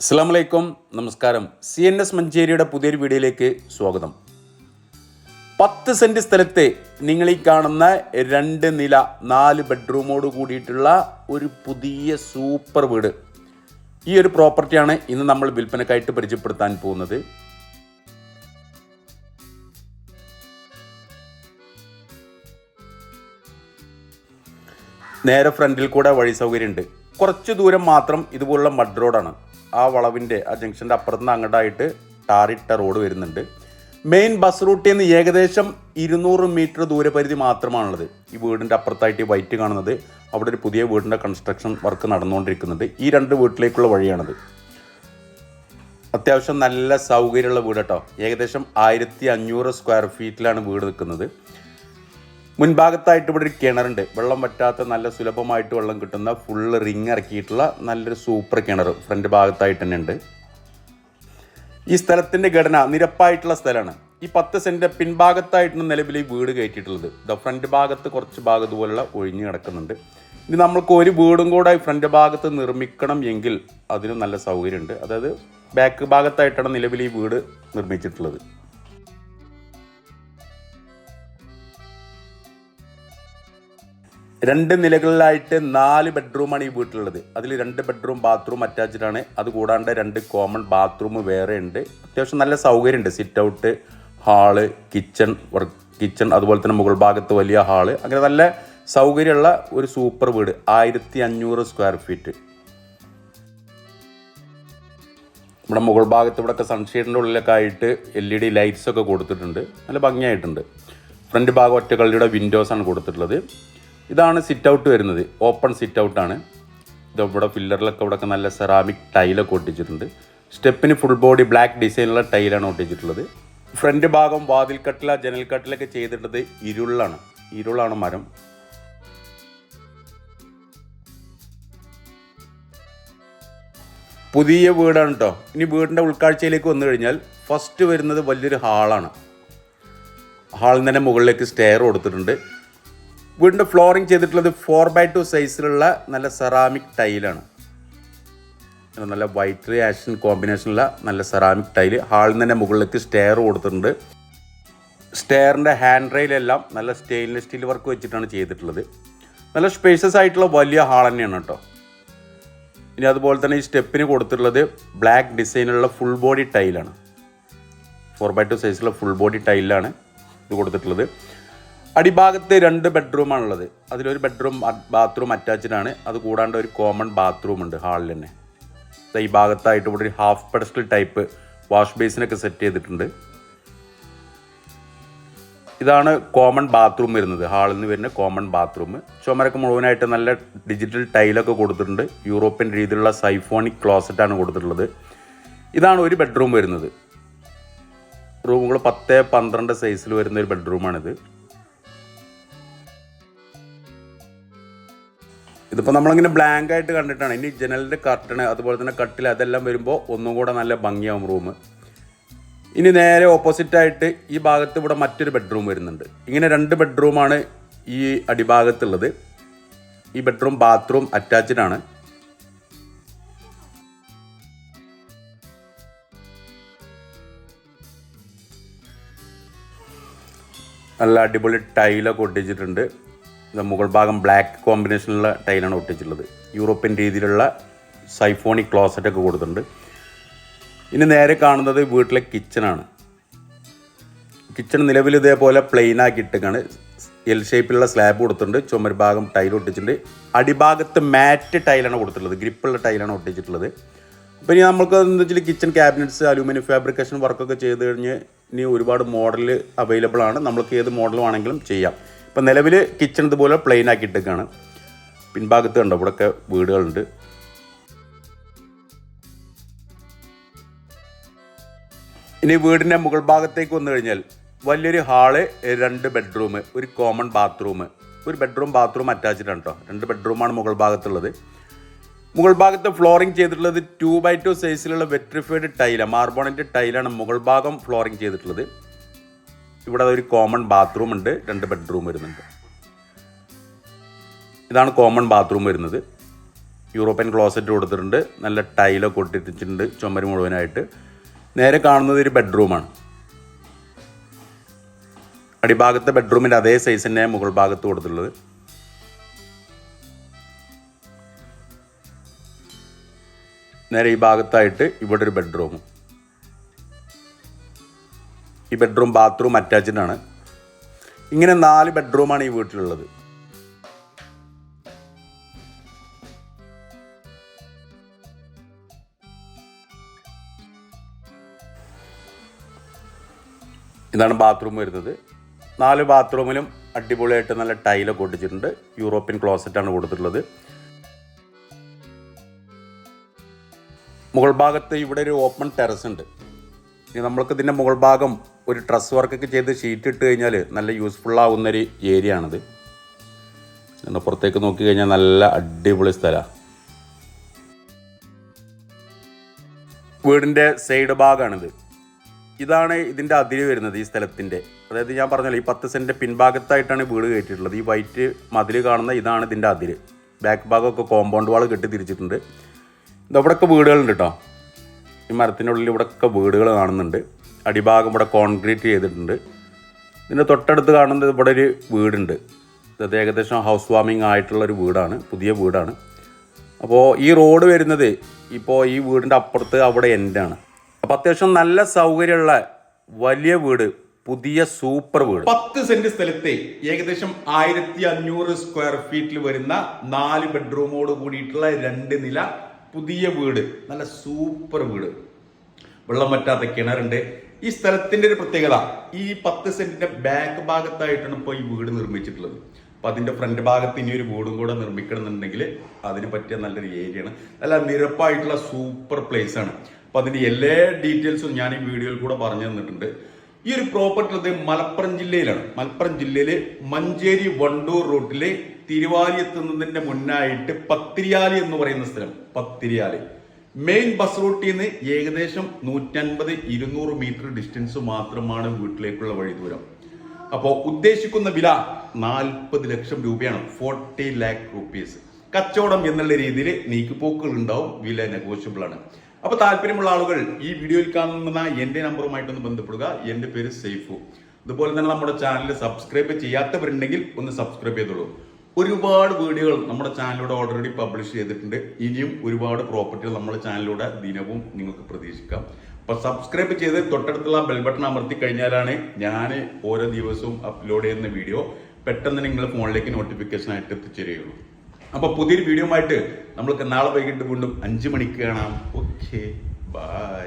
അസ്സാം വലൈക്കും നമസ്കാരം. സി എൻ എസ് മഞ്ചേരിയുടെ പുതിയൊരു വീഡിയോയിലേക്ക് സ്വാഗതം. പത്ത് സെന്റ് സ്ഥലത്തെ നിങ്ങൾ ഈ കാണുന്ന രണ്ട് നില നാല് ബെഡ്റൂമോട് കൂടിയിട്ടുള്ള ഒരു പുതിയ സൂപ്പർ വീട്. ഈ ഒരു പ്രോപ്പർട്ടിയാണ് ഇന്ന് നമ്മൾ വിൽപ്പനക്കായിട്ട് പരിചയപ്പെടുത്താൻ പോകുന്നത്. നേരെ ഫ്രണ്ടിൽ കൂടെ വഴി സൗകര്യമുണ്ട്. കുറച്ച് ദൂരം മാത്രം ഇതുപോലുള്ള മഡ് റോഡാണ്. ആ വളവിന്റെ ആ ജംഗ്ഷന്റെ അപ്പുറത്തുനിന്ന് അങ്ങോട്ടായിട്ട് ടാറിട്ട റോഡ് വരുന്നുണ്ട്. മെയിൻ ബസ് റൂട്ടിൽ നിന്ന് ഏകദേശം ഇരുന്നൂറ് മീറ്റർ ദൂരപരിധി മാത്രമാണുള്ളത്. ഈ വീടിന്റെ അപ്പുറത്തായിട്ട് ഈ വൈറ്റ് കാണുന്നത്. അവിടെ ഒരു പുതിയ വീടിന്റെ കൺസ്ട്രക്ഷൻ വർക്ക് നടന്നുകൊണ്ടിരിക്കുന്നുണ്ട് ഈ രണ്ട് വീട്ടിലേക്കുള്ള വഴിയാണത്. അത്യാവശ്യം നല്ല സൗകര്യമുള്ള വീട് കേട്ടോ ഏകദേശം ആയിരത്തി അഞ്ഞൂറ് സ്ക്വയർ ഫീറ്റിലാണ് വീട് നിൽക്കുന്നത്. മുൻഭാഗത്തായിട്ട് ഇവിടെ ഒരു കിണറുണ്ട്. വെള്ളം പറ്റാത്ത നല്ല സുലഭമായിട്ട് വെള്ളം കിട്ടുന്ന ഫുള്ള് റിങ് ഇറക്കിയിട്ടുള്ള നല്ലൊരു സൂപ്പർ കിണർ ഫ്രണ്ട് ഭാഗത്തായിട്ട് തന്നെ ഉണ്ട്. ഈ സ്ഥലത്തിന്റെ ഘടന നിരപ്പായിട്ടുള്ള സ്ഥലമാണ്. ഈ പത്ത് സെന്റ് പിൻഭാഗത്തായിട്ടാണ് നിലവിൽ ഈ വീട് കയറ്റിയിട്ടുള്ളത്. ദ ഫ്രണ്ട് ഭാഗത്ത് കുറച്ച് ഭാഗം ഇതുപോലുള്ള ഒഴിഞ്ഞു കിടക്കുന്നുണ്ട്. ഇനി നമ്മൾക്ക് ഒരു വീടും കൂടെ ഫ്രണ്ട് ഭാഗത്ത് നിർമ്മിക്കണം എങ്കിൽ അതിന് നല്ല സൗകര്യമുണ്ട്. അതായത് ബാക്ക് ഭാഗത്തായിട്ടാണ് നിലവിൽ ഈ വീട് നിർമ്മിച്ചിട്ടുള്ളത്. രണ്ട് നിലകളിലായിട്ട് നാല് ബെഡ്റൂമാണ് ഈ വീട്ടിലുള്ളത്. അതിൽ രണ്ട് ബെഡ്റൂം ബാത്റൂം അറ്റാച്ച്ഡ് ആണ്. അത് രണ്ട് കോമൺ ബാത്റൂം വേറെ ഉണ്ട്. അത്യാവശ്യം നല്ല സൗകര്യമുണ്ട് sit out hall kitchen work kitchen അതുപോലെ തന്നെ മുകൾ ഭാഗത്ത് വലിയ ഹാൾ അങ്ങനെ നല്ല സൗകര്യമുള്ള ഒരു സൂപ്പർ വീട്. ആയിരത്തി അഞ്ഞൂറ് സ്ക്വയർ ഫീറ്റ് നമ്മുടെ മുകൾ ഭാഗത്ത് ഇവിടെയൊക്കെ സൺഷെയ്ഡിന്റെ ഉള്ളിലൊക്കെ ആയിട്ട് എൽ ഇ ഡി ലൈറ്റ്സൊക്കെ കൊടുത്തിട്ടുണ്ട്. നല്ല ഭംഗിയായിട്ടുണ്ട്. ഫ്രണ്ട് ഭാഗം ഒറ്റകളുടെ വിൻഡോസ് ആണ് കൊടുത്തിട്ടുള്ളത്. ഇതാണ് സിറ്റ് ഔട്ട് വരുന്നത്. ഓപ്പൺ സിറ്റ് ഔട്ടാണ് ഇത് ഇവിടെ ഫില്ലറിലൊക്കെ ഇവിടെയൊക്കെ നല്ല സെറാമിക് ടൈലൊക്കെ ഒട്ടിച്ചിട്ടുണ്ട്. സ്റ്റെപ്പിന് ഫുൾ ബോഡി ബ്ലാക്ക് ഡിസൈനുള്ള ടൈലാണ് ഒട്ടിച്ചിട്ടുള്ളത്. ഫ്രണ്ട് ഭാഗം വാതിൽ കട്ടില ജനൽ കട്ടിലൊക്കെ ചെയ്തിട്ടത് ഇരുളാണ്. ഇരുളാണ് മരം. പുതിയ വീടാണ് കേട്ടോ ഇനി വീടിന്റെ ഉൾക്കാഴ്ചയിലേക്ക് വന്നു കഴിഞ്ഞാൽ ഫസ്റ്റ് വരുന്നത് വലിയൊരു ഹാളാണ് ഹാളിൽ തന്നെ മുകളിലേക്ക് സ്റ്റെയർ കൊടുത്തിട്ടുണ്ട്. വീടിന്റെ ഫ്ലോറിങ് ചെയ്തിട്ടുള്ളത് ഫോർ ബൈ ടു സൈസിലുള്ള നല്ല സെറാമിക് ടൈലാണ് നല്ല വൈറ്റ് ആഷൻ കോമ്പിനേഷനുള്ള നല്ല സെറാമിക് ടൈൽ ഹാളിൽ തന്നെ മുകളിലേക്ക് സ്റ്റെയർ കൊടുത്തിട്ടുണ്ട്. സ്റ്റെയറിന്റെ ഹാൻഡ് റെയിലെല്ലാം നല്ല സ്റ്റെയിൻലെസ് സ്റ്റീൽ വർക്ക് വെച്ചിട്ടാണ് ചെയ്തിട്ടുള്ളത്. നല്ല സ്പേഷ്യസ് ആയിട്ടുള്ള വലിയ ഹാൾ തന്നെയാണ് കേട്ടോ. ഇനി അതുപോലെ തന്നെ ഈ സ്റ്റെപ്പിന് കൊടുത്തിട്ടുള്ളത് ബ്ലാക്ക് ഡിസൈനുള്ള ഫുൾ ബോഡി ടൈലാണ് ഫോർ ബൈ ടു സൈസിലുള്ള ഫുൾ ബോഡി ടൈലാണ് ഇത് കൊടുത്തിട്ടുള്ളത്. അടിഭാഗത്ത് രണ്ട് ബെഡ്റൂമാണ് ബെഡ്റൂമാണുള്ളത് അതിലൊരു ബെഡ്റൂം ബാത്റൂം അറ്റാച്ച്ഡ് ആണ്. അത് കൂടാണ്ട് ഒരു കോമൺ ബാത്റൂം ഉണ്ട് ഹാളിൽ തന്നെ. ഈ ഭാഗത്തായിട്ട് ഇവിടെ ഒരു ഹാഫ് പെഡസ്റ്റൽ ടൈപ്പ് വാഷ് ബേസിനൊക്കെ സെറ്റ് ചെയ്തിട്ടുണ്ട്. ഇതാണ് കോമൺ ബാത്റൂം വരുന്നത്. ഹാളിൽ നിന്ന് വരുന്ന കോമൺ ബാത്റൂം ചുമരൊക്കെ മുഴുവനായിട്ട് നല്ല ഡിജിറ്റൽ ടൈലൊക്കെ കൊടുത്തിട്ടുണ്ട്. യൂറോപ്യൻ രീതിയിലുള്ള സൈഫോണിക് ക്ലോസറ്റാണ് കൊടുത്തിട്ടുള്ളത്. ഇതാണ് ഒരു ബെഡ്റൂം വരുന്നത്. റൂമുകൾ പത്ത് പന്ത്രണ്ട് സൈസിൽ വരുന്ന ഒരു ബെഡ്റൂമാണിത് ഇതിപ്പോൾ നമ്മളിങ്ങനെ ബ്ലാങ്ക് ആയിട്ട് കണ്ടിട്ടാണ്. ഇനി ജനലിന്റെ കർട്ടണ് അതുപോലെ തന്നെ കട്ടിൽ അതെല്ലാം വരുമ്പോൾ ഒന്നും കൂടെ നല്ല ഭംഗിയാവും റൂം ഇനി നേരെ ഓപ്പോസിറ്റ് ആയിട്ട് ഈ ഭാഗത്ത് ഇവിടെ മറ്റൊരു ബെഡ്റൂം വരുന്നുണ്ട്. ഇങ്ങനെ രണ്ട് ബെഡ്റൂമാണ് ഈ അടിഭാഗത്തുള്ളത്. ഈ ബെഡ്റൂം ബാത്റൂം അറ്റാച്ച്ഡ് ആണ്. നല്ല അടിപൊളി ടൈലൊക്കെ ഒട്ടിച്ചിട്ടുണ്ട്. മുകൾ ഭാഗം ബ്ലാക്ക് കോമ്പിനേഷനിലുള്ള ടൈലാണ് ഒട്ടിച്ചിട്ടുള്ളത്. യൂറോപ്യൻ രീതിയിലുള്ള സൈഫോണിക് ക്ലോസറ്റ് ഒക്കെ കൊടുത്തിട്ടുണ്ട്. ഇനി നേരെ കാണുന്നത് വീട്ടിലെ കിച്ചണാണ് കിച്ചൺ നിലവിൽ ഇതേപോലെ പ്ലെയിൻ ആക്കി ഇട്ടേക്കാണ് എൽ ഷേപ്പിലുള്ള സ്ലാബ് കൊടുത്തിട്ടുണ്ട്. ചുമർ ഭാഗം ടൈൽ ഒട്ടിച്ചിട്ടുണ്ട്. അടിഭാഗത്ത് മാറ്റ് ടൈലാണ് കൊടുത്തിട്ടുള്ളത്. ഗ്രിപ്പുള്ള ടൈലാണ് ഒട്ടിച്ചിട്ടുള്ളത്. അപ്പോൾ ഇനി നമുക്ക് എന്താ വെച്ചാൽ കിച്ചൺ ക്യാബിനറ്റ്സ് അലൂമിനിയം ഫാബ്രിക്കേഷൻ വർക്കൊക്കെ ചെയ്ത് കഴിഞ്ഞ് ഇനി ഒരുപാട് മോഡൽ അവൈലബിൾ ആണ്. നമ്മൾക്ക് ഏത് മോഡൽ വേണമെങ്കിലും ചെയ്യാം. ഇപ്പം നിലവിൽ കിച്ചൺ ഇതുപോലെ പ്ലെയിൻ ആക്കി ഇട്ടേക്കാണ് പിൻഭാഗത്ത് കണ്ടോ ഇവിടെയൊക്കെ വീടുകളുണ്ട്. ഇനി വീടിന്റെ മുകൾ ഭാഗത്തേക്ക് വന്നു കഴിഞ്ഞാൽ വലിയൊരു ഹാൾ രണ്ട് ബെഡ്റൂം ഒരു കോമൺ ബാത്റൂം ഒരു ബെഡ്റൂം ബാത്റൂം അറ്റാച്ച്ഡ് ആണ് കേട്ടോ രണ്ട് ബെഡ്റൂമാണ് മുകൾ ഭാഗത്തുള്ളത്. മുകൾ ഭാഗത്ത് ഫ്ലോറിംഗ് ചെയ്തിട്ടുള്ളത് ടു ബൈ ടു സൈസിലുള്ള വെട്രിഫൈഡ് ടൈലാണ് മാർബോണിന്റെ ടൈലാണ് മുകൾ ഭാഗം ഫ്ലോറിംഗ് ചെയ്തിട്ടുള്ളത്. ഇവിടെ ഒരു കോമൺ ബാത്റൂം ഉണ്ട് രണ്ട് ബെഡ്റൂം വരുന്നുണ്ട്. ഇതാണ് കോമൺ ബാത്റൂം വരുന്നത്. യൂറോപ്യൻ ക്ലോസറ്റ് കൊടുത്തിട്ടുണ്ട് നല്ല ടൈലൊക്കെ ഒട്ടിച്ചിട്ടുണ്ട് ചുമര് മുഴുവനായിട്ട്. നേരെ കാണുന്നത് ഒരു ബെഡ്റൂമാണ് അടിഭാഗത്തെ ബെഡ്റൂമിന്റെ അതേ സൈസ് തന്നെ മുകൾ ഭാഗത്ത് കൊടുത്തിട്ടുള്ളത്. നേരെ ഈ ഭാഗത്തായിട്ട് ഇവിടെ ഒരു ബെഡ്റൂമും ഈ ബെഡ്റൂം ബാത്റൂം അറ്റാച്ച്ഡ് ആണ്. ഇങ്ങനെ നാല് ബെഡ്റൂമാണ് ഈ വീട്ടിലുള്ളത്. ഇതാണ് ബാത്റൂം വരുന്നത്. നാല് ബാത്റൂമിലും അടിപൊളിയായിട്ട് നല്ല ടൈലൊക്കെ ഒട്ടിച്ചിട്ടുണ്ട്. യൂറോപ്യൻ ക്ലോസറ്റാണ് കൊടുത്തിട്ടുള്ളത്. മുകൾ ഭാഗത്ത് ഇവിടെ ഒരു ഓപ്പൺ ടെറസ് ഉണ്ട്. ഇനി നമ്മൾക്ക് ഇതിന്റെ മുകൾ ഭാഗം ഒരു ട്രസ് വർക്കൊക്കെ ചെയ്ത് ഷീറ്റ് ഇട്ട് കഴിഞ്ഞാൽ നല്ല യൂസ്ഫുൾ ആവുന്നൊരു ഏരിയ ആണിത്. എന്നാൽ പുറത്തേക്ക് നോക്കി കഴിഞ്ഞാൽ നല്ല അടിപൊളി സ്ഥലമാണ് വീടിന്റെ സൈഡ് ഭാഗമാണിത് ഇതാണ് ഇതിന്റെ അതിര് വരുന്നത് ഈ സ്ഥലത്തിന്റെ അതായത് ഞാൻ പറഞ്ഞല്ലോ ഈ പത്ത് സെന്റിന്റെ പിൻഭാഗത്തായിട്ടാണ് വീട് കയറ്റിയിട്ടുള്ളത്. ഈ വൈറ്റ് മതിൽ കാണുന്ന ഇതാണ് ഇതിന്റെ അതിര്. ബാക്ക് ഭാഗമൊക്കെ കോമ്പൗണ്ട് വാൾ കെട്ടി തിരിച്ചിട്ടുണ്ട്. ഇതവിടെയൊക്കെ വീടുകളുണ്ട് കേട്ടോ ഈ മരത്തിനുള്ളിൽ ഇവിടെയൊക്കെ വീടുകൾ കാണുന്നുണ്ട്. അടിഭാഗം ഇവിടെ കോൺക്രീറ്റ് ചെയ്തിട്ടുണ്ട്. ഇതിന്റെ തൊട്ടടുത്ത് കാണുന്നത് ഇവിടെ ഒരു വീടുണ്ട്. ഇത് ഏകദേശം ഹൗസ് വാമിംഗ് ആയിട്ടുള്ള ഒരു വീടാണ് പുതിയ വീടാണ്. അപ്പോൾ ഈ റോഡ് വരുന്നത് ഇപ്പോൾ ഈ വീടിന്റെ അപ്പുറത്ത് അവിടെ എൻഡാണ് അപ്പോൾ അത്യാവശ്യം നല്ല സൗകര്യമുള്ള വലിയ വീട് പുതിയ സൂപ്പർ വീട്. പത്ത് സെന്റ് സ്ഥലത്തെ ഏകദേശം ആയിരത്തി അഞ്ഞൂറ് സ്ക്വയർ ഫീറ്റിൽ വരുന്ന നാല് ബെഡ്റൂമോട് കൂടിയിട്ടുള്ള രണ്ട് നില പുതിയ വീട് നല്ല സൂപ്പർ വീട്. വെള്ളം പറ്റാത്ത കിണറുണ്ട്. ഈ സ്ഥലത്തിന്റെ ഒരു പ്രത്യേകത ഈ പത്ത് സെന്റിന്റെ ബാക്ക് ഭാഗത്തായിട്ടാണ് ഇപ്പോൾ ഈ വീട് നിർമ്മിച്ചിട്ടുള്ളത്. അപ്പൊ അതിന്റെ ഫ്രണ്ട് ഭാഗത്ത് ഇനി ഒരു വീടും കൂടെ നിർമ്മിക്കണമെന്നുണ്ടെങ്കിൽ അതിന് പറ്റിയ നല്ലൊരു ഏരിയയാണ് നല്ല നിരപ്പായിട്ടുള്ള സൂപ്പർ പ്ലേസ് ആണ്. അപ്പൊ അതിന്റെ എല്ലാ ഡീറ്റെയിൽസും ഞാൻ ഈ വീഡിയോയിൽ കൂടെ പറഞ്ഞു തന്നിട്ടുണ്ട്. ഈ ഒരു പ്രോപ്പർട്ടി ഉള്ളത് മലപ്പുറം ജില്ലയിലാണ്. മലപ്പുറം ജില്ലയിലെ മഞ്ചേരി വണ്ടൂർ റൂട്ടിലെ തിരുവാലി എത്തുന്നതിന്റെ മുന്നായിട്ട് പത്തിരിയാലി എന്ന് പറയുന്ന സ്ഥലം പത്തിരിയാലി. മെയിൻ ബസ് റൂട്ടിൽ നിന്ന് ഏകദേശം നൂറ്റൻപത് ഇരുന്നൂറ് മീറ്റർ ഡിസ്റ്റൻസ് മാത്രമാണ് വീട്ടിലേക്കുള്ള വഴി ദൂരം. അപ്പോൾ ഉദ്ദേശിക്കുന്ന വില നാൽപ്പത് ലക്ഷം രൂപയാണ് ഫോർട്ടി ലാക്ക് റുപ്പീസ് കച്ചവടം എന്നുള്ള രീതിയിൽ നീക്കുപോക്കുകൾ ഉണ്ടാവും വില നെഗോഷ്യബിൾ ആണ്. അപ്പോൾ താല്പര്യമുള്ള ആളുകൾ ഈ വീഡിയോയിൽ കാണുന്ന എന്റെ നമ്പറുമായിട്ടൊന്ന് ബന്ധപ്പെടുക. എന്റെ പേര് സേഫു അതുപോലെ തന്നെ നമ്മുടെ ചാനൽ സബ്സ്ക്രൈബ് ചെയ്യാത്തവരുണ്ടെങ്കിൽ ഒന്ന് സബ്സ്ക്രൈബ് ചെയ്തോളൂ. ഒരുപാട് വീഡിയോകൾ നമ്മുടെ ചാനലിലൂടെ ഓൾറെഡി പബ്ലിഷ് ചെയ്തിട്ടുണ്ട്. ഇനിയും ഒരുപാട് പ്രോപ്പർട്ടികൾ നമ്മുടെ ചാനലിലൂടെ ദിനവും നിങ്ങൾക്ക് പ്രതീക്ഷിക്കാം. അപ്പൊ സബ്സ്ക്രൈബ് ചെയ്ത് തൊട്ടടുത്തുള്ള ബെൽ ബട്ടൺ അമർത്തി കഴിഞ്ഞാലാണ് ഞാൻ ഓരോ ദിവസവും അപ്ലോഡ് ചെയ്യുന്ന വീഡിയോ പെട്ടെന്ന് നിങ്ങൾ ഫോണിലേക്ക് നോട്ടിഫിക്കേഷൻ ആയിട്ട് എത്തിച്ചേരുകയുള്ളൂ. അപ്പൊ പുതിയൊരു വീഡിയോ ആയിട്ട് നമ്മൾക്ക് നാളെ വൈകിട്ട് വീണ്ടും അഞ്ചു മണിക്ക് കാണാം. Okay bye